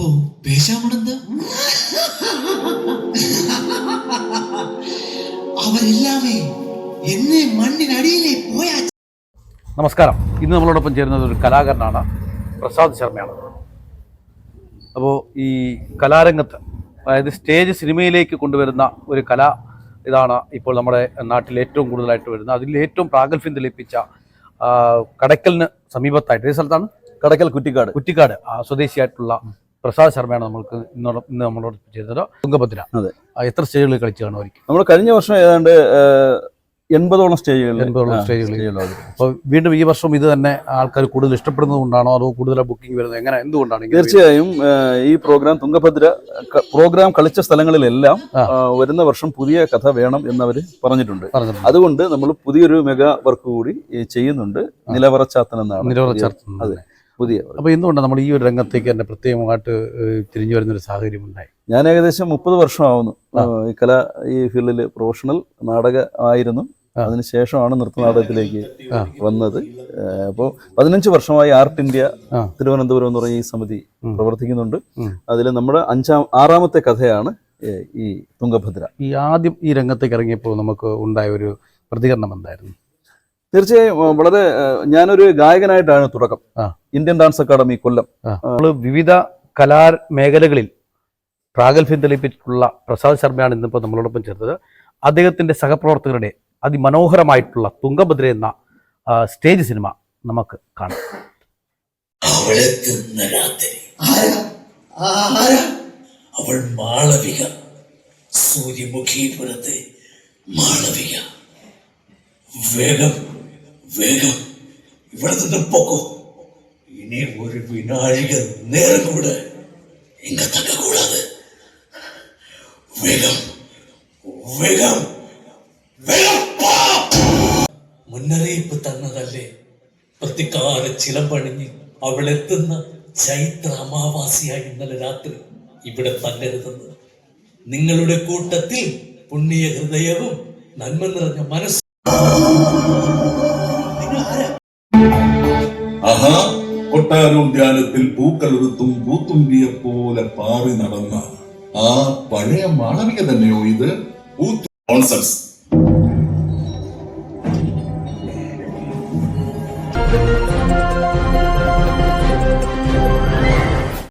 அப்போ பேசாம இருந்தா അവരെല്ലാമേ എന്നെ മണ്ണിനടിയിലേ പോയാ നമസ്കാരം ഇന്ന് നമ്മളോടൊപ്പം ചേരുന്നത് ഒരു കലാകാരനാണ് പ്രസാദ് ശർമ്മയാണ് അപ്പോൾ ഈ കലാരംഗത്ത് അതായത് സ്റ്റേജ് സിനിമയിലേക്ക് കൊണ്ടുവരുന്ന ഒരു കല ഇതാണ് ഇപ്പോൾ നമ്മുടെ നാട്ടിൽ ഏറ്റവും കൂടുതലായിട്ട് വരുന്നത് അതിൽ ഏറ്റവും പ്രാഗൽഭ്യം തെളിയിപ്പിച്ച ആ, കടയ്ക്കലിന് സമീപത്തായിട്ട് ഏത് സ്ഥലത്താണ് കടക്കൽ കുറ്റിക്കാട് കുറ്റിക്കാട് ആ സ്വദേശിയായിട്ടുള്ള പ്രസാദ് ശർമ്മയാണ് നമ്മൾക്ക് ഇന്നോട് ഇന്ന് നമ്മളോട് ചെയ്തത്. തുങ്കഭദ്ര അതെ. എത്ര സ്റ്റേജുകളിൽ കളിച്ചു കാണും അവർക്ക്? നമ്മൾ കഴിഞ്ഞ വർഷം ഏതാണ്ട് എൺപതോളം സ്റ്റേജുകൾ എൺപതോളം സ്റ്റേജുകൾ അപ്പോൾ വീണ്ടും ഈ വർഷം ഇത് തന്നെ ആൾക്കാർ കൂടുതൽ ഇഷ്ടപ്പെടുന്നത് കൊണ്ടാണോ അതോ കൂടുതൽ ബുക്കിംഗ് വരുന്നത്? എങ്ങനെ എന്തുകൊണ്ടാണ് തീർച്ചയായും ഈ പ്രോഗ്രാം തുങ്കഭദ്ര പ്രോഗ്രാം കളിച്ച സ്ഥലങ്ങളിലെല്ലാം വരുന്ന വർഷം പുതിയ കഥ വേണം എന്നവർ പറഞ്ഞിട്ടുണ്ട്. അതുകൊണ്ട് നമ്മൾ പുതിയൊരു മെഗാ വർക്ക് കൂടി ചെയ്യുന്നുണ്ട്. നിലവറച്ചാത്തൻ എന്നാണ് നിലവറച്ചാത്തൻ അതെ. പുതിയ അപ്പൊ അപ്പോൾ എന്തുകൊണ്ടാണ് നമ്മൾ ഈ ഒരു രംഗത്തേക്ക് തന്നെ പ്രത്യേകമായിട്ട് തിരിഞ്ഞു വരുന്ന ഒരു സാഹചര്യം ഉണ്ടായി? ഞാൻ ഏകദേശം മുപ്പത് വർഷമാവുന്നു. ആവുന്നു ഈ കല ഈ ഫീൽഡിൽ പ്രൊഫഷണൽ നാടക ആയിരുന്നു. അതിനുശേഷമാണ് നൃത്തനാടകത്തിലേക്ക്. വന്നത്. അപ്പോൾ പതിനഞ്ച് വർഷമായി ആർട്ട് ഇന്ത്യ തിരുവനന്തപുരം എന്ന് പറഞ്ഞ ഈ സമിതി പ്രവർത്തിക്കുന്നുണ്ട്. അതിൽ നമ്മുടെ അഞ്ചാം ആറാമത്തെ കഥയാണ് ഈ തുങ്കഭദ്ര ഈ ആദ്യം ഈ രംഗത്തേക്ക് ഇറങ്ങിയപ്പോൾ നമുക്ക് ഉണ്ടായ ഒരു പ്രതികരണം എന്തായിരുന്നു? തീർച്ചയായും വളരെ ഞാനൊരു ഗായകനായിട്ടാണ് തുടക്കം. Indian dance academy Kollam. നമ്മൾ വിവിധ കലാ മേഖലകളിൽ പ്രാഗൽഭ്യം തെളിയിപ്പിച്ചിട്ടുള്ള പ്രസാദ് ശർമ്മയാണ് ഇന്നിപ്പോൾ നമ്മളോടൊപ്പം ചേർത്തത്. അദ്ദേഹത്തിന്റെ സഹപ്രവർത്തകരുടെ അതിമനോഹരമായിട്ടുള്ള തുങ്കഭദ്ര എന്ന സ്റ്റേജ് സിനിമ നമുക്ക് കാണാം. അവൾ മാളവിക. സൂര്യമുഖീപുരത്തെ മാളവിക. വേഗം വേഗം. ഇവിടെ നിന്ന് പോക്കോ. ഇനി ഒരു വിനാഴിക നേരം കൂടെ ഇങ്ങ തക്ക കൂടാതെ വേഗം. വേഗം! മുന്നറിയിപ്പ് തന്നതല്ലേ. പ്രതികാര ചിലമ്പണിഞ്ഞ് അവളെത്തുന്ന ചൈത്ര അമാവാസിയായി ഇന്നലെ രാത്രി ഇവിടെ തന്നരുതെന്ന് നിങ്ങളുടെ കൂട്ടത്തിൽ പുണ്യ ഹൃദയവും നന്മ നിറഞ്ഞ മനസ്സും ഉദ്യാനത്തിൽ പൂക്കളുടുത്തും പൂത്തുമ്പിയെ പോലെ പാറി നടന്ന ആ പഴയ മാളവിക തന്നെയോ ഇത്? Concepts thank you